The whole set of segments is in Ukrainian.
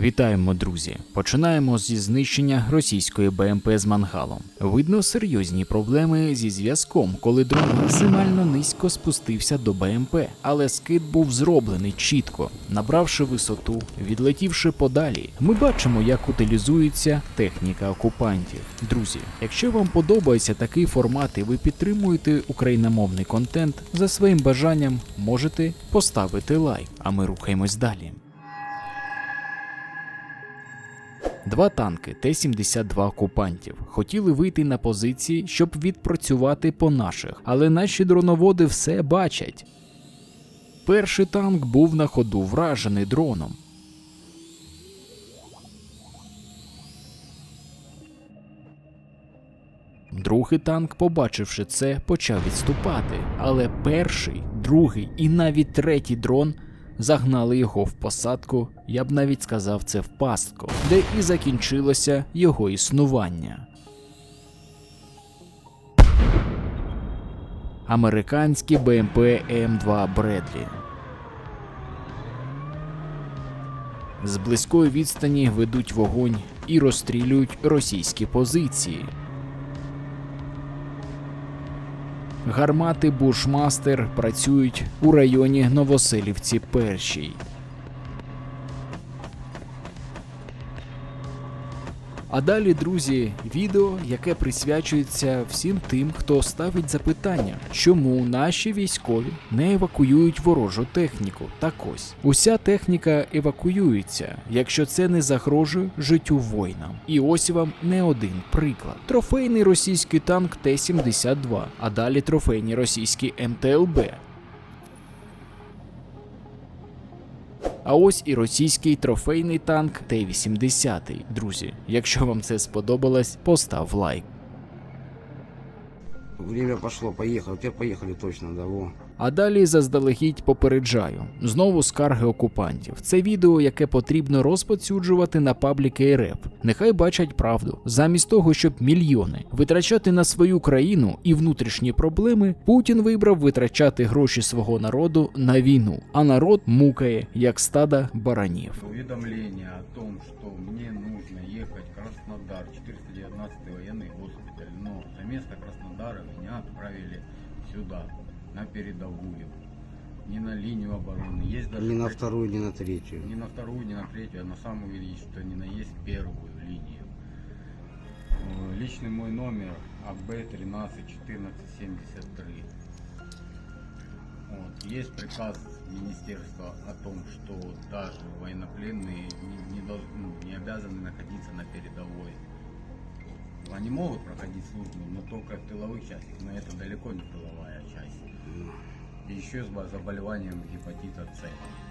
Вітаємо, друзі! Починаємо зі знищення російської БМП з мангалом. Видно серйозні проблеми зі зв'язком, коли дрон максимально низько спустився до БМП, але скид був зроблений чітко, набравши висоту, відлетівши подалі. Ми бачимо, як утилізується техніка окупантів. Друзі, якщо вам подобається такий формат і ви підтримуєте україномовний контент, за своїм бажанням можете поставити лайк, а ми рухаємось далі. Два танки Т-72 окупантів хотіли вийти на позиції, щоб відпрацювати по наших, але наші дроноводи все бачать. Перший танк був на ходу вражений дроном. Другий танк, побачивши це, почав відступати, але перший, другий і навіть третій дрон загнали його в посадку, я б навіть сказав це в пастку, де і закінчилося його існування. Американські БМП М2 Бредлі. З близької відстані ведуть вогонь і розстрілюють російські позиції. Гармати Бушмастер працюють у районі Новоселівці Першій. А далі, друзі, відео, яке присвячується всім тим, хто ставить запитання, чому наші військові не евакуюють ворожу техніку. Так ось уся техніка евакуюється, якщо це не загрожує життю воїнам. І ось вам не один приклад: трофейний російський танк Т-72, а далі трофейні російські МТЛБ. А ось і російський трофейний танк Т-80. Друзі, якщо вам це сподобалось, постав лайк. Время пошло, Поїхав. Теперь поехали точно, да, во. А далі заздалегідь попереджаю. Знову скарги окупантів. Це відео, яке потрібно розповсюджувати на пабліки РФ. Нехай бачать правду. Замість того, щоб мільйони витрачати на свою країну і внутрішні проблеми, Путін вибрав витрачати гроші свого народу на війну, а народ мукає як стада баранів. Уведомление о том, что мне нужно ехать в Краснодар, 419 военный госпиталь, но за место Краснодара меня отправили сюда, на передовую. Не на линию обороны. Есть даже Ни на вторую, ни на третью. ни на вторую, ни на третью, а на самую видите, что ни на есть первую линию. Э, Личный мой номер АБ 13 14 73. Вот. Есть приказ министерства о том, что даже военнопленные не, не, должны, ну, не обязаны находиться на передовой. Они могут проходить службу, но только в тыловых частях, но это далеко не тыловая часть. И еще с заболеванием гепатита С.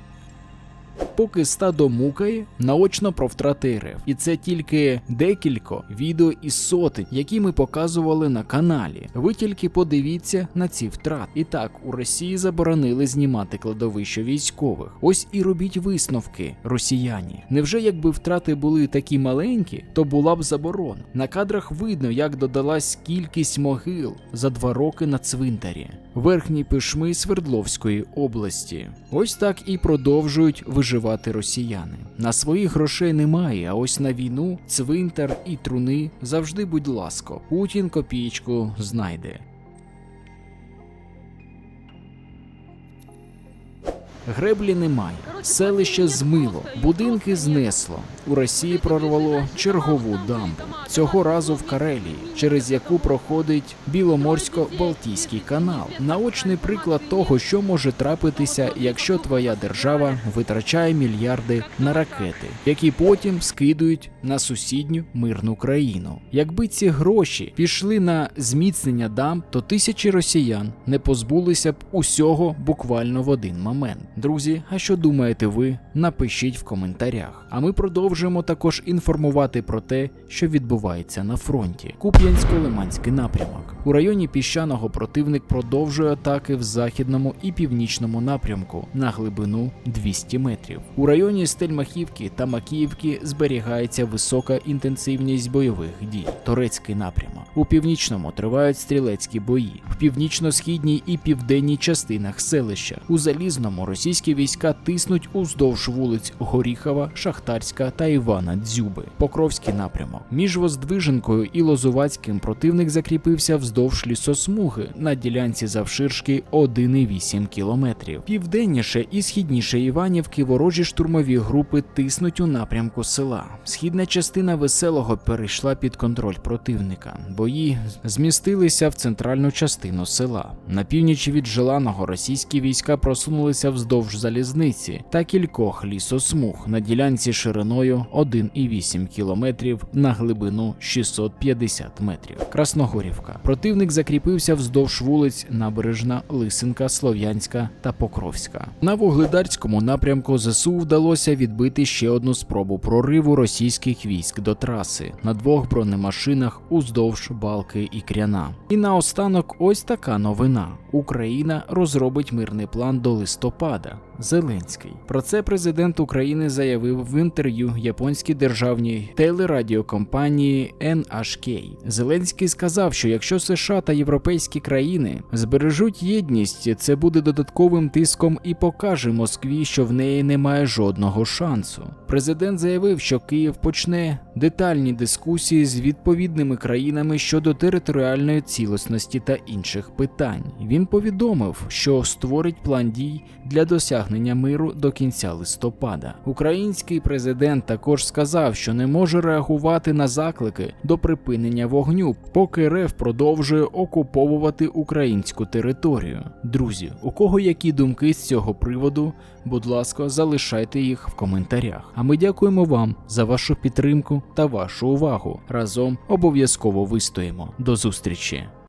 Поки стадо мукає, наочно про втрати РФ. І це тільки декілька відео із сотень, які ми показували на каналі. Ви тільки подивіться на ці втрати. І так, у Росії заборонили знімати кладовище військових. Ось і робіть висновки, росіяні. Невже якби втрати були такі маленькі, то була б заборона. На кадрах видно, як додалась кількість могил за два роки на цвинтарі. Верхні пишми Свердловської області. Ось так і продовжують виживати росіяни. На своїх грошей немає, а ось на війну, цвинтар і труни завжди будь ласка, Путін копійку знайде. Греблі немає, селище змило, будинки знесло. У Росії прорвало чергову дамбу. Цього разу в Карелії, через яку проходить Біломорсько-Балтійський канал. Наочний приклад того, що може трапитися, якщо твоя держава витрачає мільярди на ракети, які потім скидують на сусідню мирну країну. Якби ці гроші пішли на зміцнення дамб, то тисячі росіян не позбулися б усього буквально в один момент. Друзі, а що думаєте ви? Напишіть в коментарях. А ми продовжуємо також інформувати про те, що відбувається на фронті. Куп'янсько-Лиманський напрямок. У районі піщаного противник продовжує атаки в західному і північному напрямку на глибину 200 метрів. У районі Стельмахівки та Макіївки зберігається висока інтенсивність бойових дій. Торецький напрямок. У північному тривають стрілецькі бої. В північно-східній і південній частинах селища. У залізному російські війська тиснуть уздовж вулиць Горіхова, Шахтарська та Івана Дзюби. Покровський напрямок. Між Воздвиженкою і Лозувацьким противник закріпився вздовж лісосмуги на ділянці завширшки 1,8 кілометрів. Південніше і східніше Іванівки ворожі штурмові групи тиснуть у напрямку села. Східна частина веселого перейшла під контроль противника. Бої змістилися в центральну частину села. На північ від Желаного російські війська просунулися вздовж залізниці та кількох лісосмуг на ділянці шириною 1,8 кілометрів на глибину 650 метрів. Красногорівка. Противник закріпився вздовж вулиць Набережна, Лисенка, Слов'янська та Покровська. На вугледарському напрямку ЗСУ вдалося відбити ще одну спробу прориву російських військ до траси на двох бронемашинах уздовж Балки і Кряна. І наостанок ось така новина: Україна розробить мирний план до листопада. Зеленський про це президент України заявив в інтерв'ю японській державній телерадіокомпанії NHK. Зеленський сказав, що якщо США та європейські країни збережуть єдність, це буде додатковим тиском і покаже Москві, що в неї немає жодного шансу. Президент заявив, що Київ почне детальні дискусії з відповідними країнами щодо територіальної цілісності та інших питань. Він повідомив, що створить план дій для досягнення миру до кінця листопада. Український президент також сказав, що не може реагувати на заклики до припинення вогню, поки РФ продовжує окуповувати українську територію. Друзі, у кого які думки з цього приводу? Будь ласка, залишайте їх в коментарях. А ми дякуємо вам за вашу підтримку та вашу увагу. Разом обов'язково вистоїмо. До зустрічі!